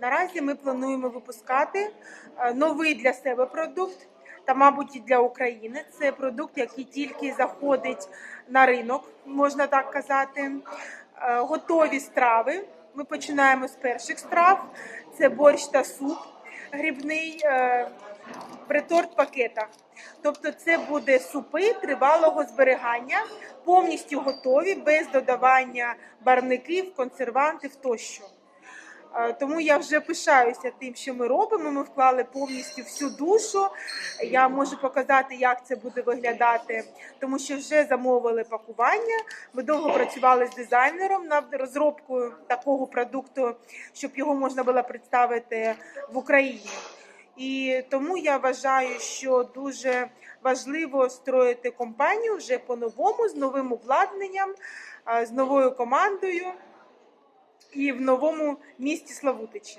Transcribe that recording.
Наразі ми плануємо випускати е, новий для себе продукт та, мабуть, і для України. Це продукт, який тільки заходить на ринок, можна так казати. Е, Готові страви. Ми починаємо з перших страв: це борщ та суп грибний е, при торт-пакетах. Тобто, це буде супи тривалого зберігання, повністю готові, без додавання барвників, консервантів тощо. Е, Тому я вже пишаюся тим, що ми робимо. Ми вклали повністю всю душу. Я можу показати, як це буде виглядати, тому що вже замовили пакування. Ми довго працювали з дизайнером над розробкою такого продукту, щоб його можна було представити в Україні. І тому я вважаю, що дуже важливо строїти компанію вже по-новому, з новим обладнанням, е, з новою командою і в новому місті Славутичі.